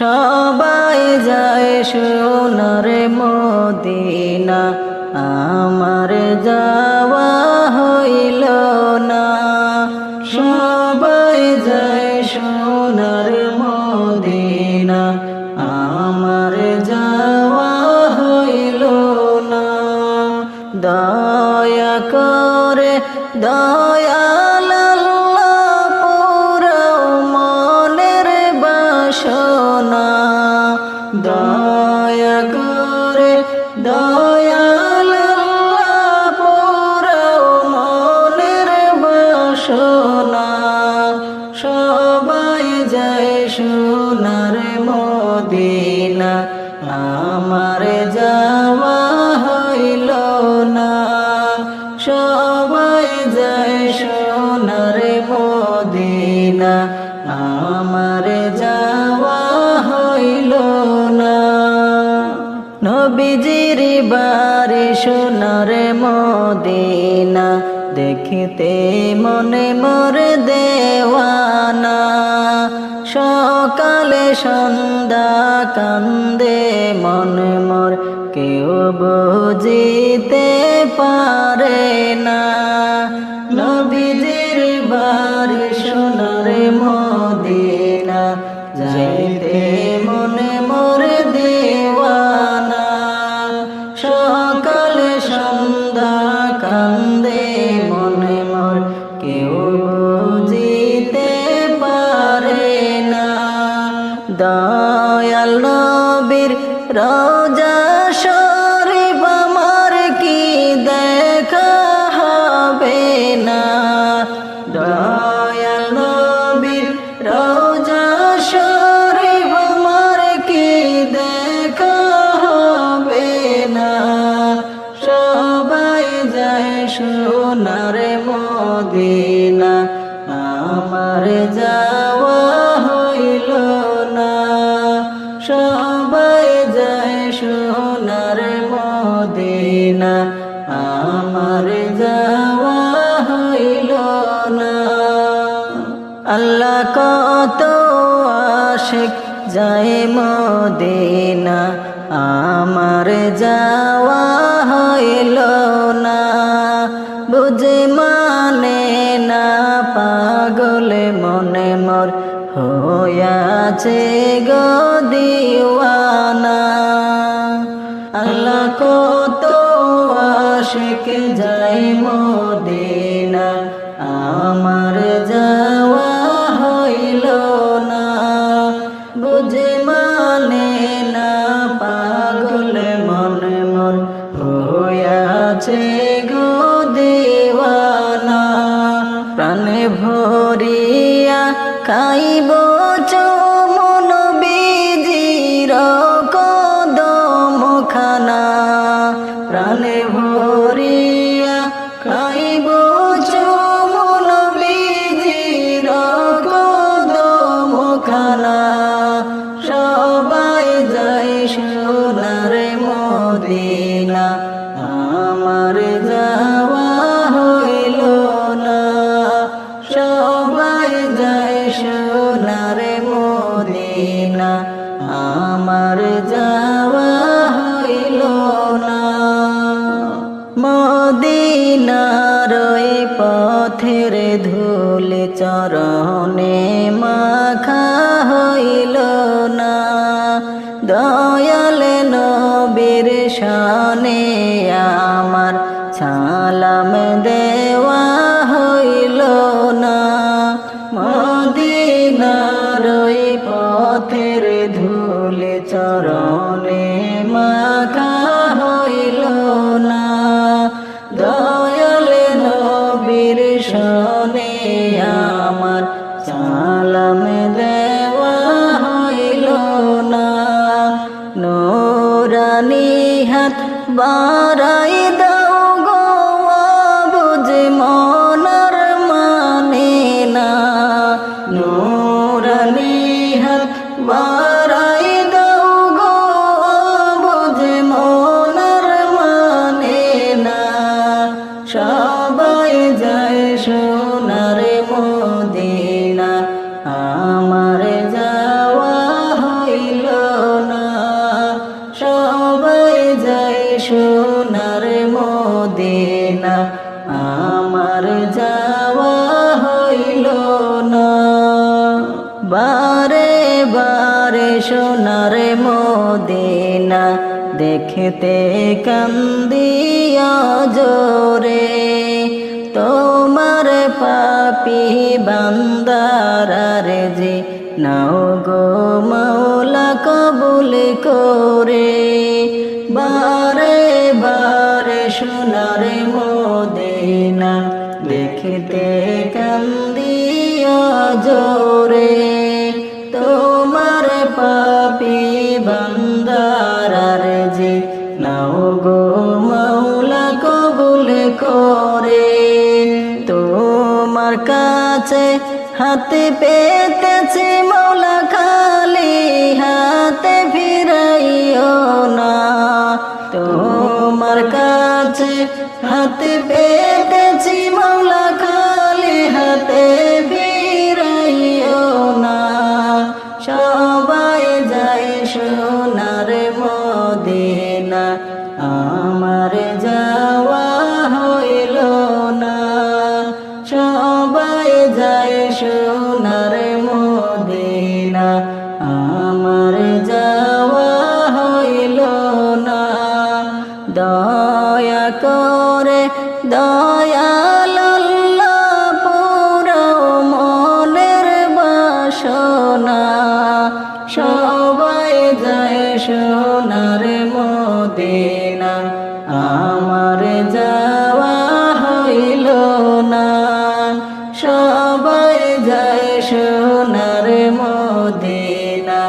সবাই যায় সোনার মদিনা, আমার যাওয়া হইল না। সবাই যায় সোনার মদিনা, আমার যাওয়া হইল না। দয়া করে দয়াল মদিনা দেখিতে মনে মোর দেওয়ানা। সকালে সন্ধ্যা কান্দে মন মোর কেউ বুঝিতে পারে না। নবীজির বাড়ি সোনার মদিনা, যাইতে মনে মোর দেওয়ানা। সকালে সন্ধ্যা রোজা শরীফ আমার কি দেখা হবে না? দয়াল নবীর রোজা শরীফ আমার কি দেখা হবে না? সবাই যায় সোনার মদিনা, আমার যাওয়া হইল না। সবাই আশেক যায় মদিনা, আমার যাওয়া হইল না। বুঝে মানে না, পাগল মনে মোর হইয়াছে গো আল্লাহ কত আশিক যাই মদিনা ভরিয়া খাইব চমন বিজির কদম খানা প্রাণে ভরিয়া খাইব চমন বিজির কদম খানা সবাই যাই সোনার মদিনা, আমার মদিনার পথের ধুল চরণে মাখা হইল না। দয়াল নবীর শানে আমার ছালাম দেওয়া হইল না। মদিনার পথের ধুল চরণে মাখা বাড়াই দাও গো বুঝে মনার মানে না। নোরানি হাত বাড়াই দেখতে কান্দিয়া জোরে, তোমার পাপি বান্দার যে নাও গো মাওলা কবুল করে। বারে বারে সোনার মদিনা দেখতে কান্দিয়া জোরে। কবুল করে। তোমার কাছে হাতে পেতেছি মৌলা খালি, হাতে ফিরাইও না। তোমার কাছে হাতে পেতেছি মৌলা খালি, হাতে করে দয়াল্লা পুরো মনের বাসনা। সবাই যায় সোনার মদিনা, আমার যাওয়া হইল না। সবাই যায় সোনার মদিনা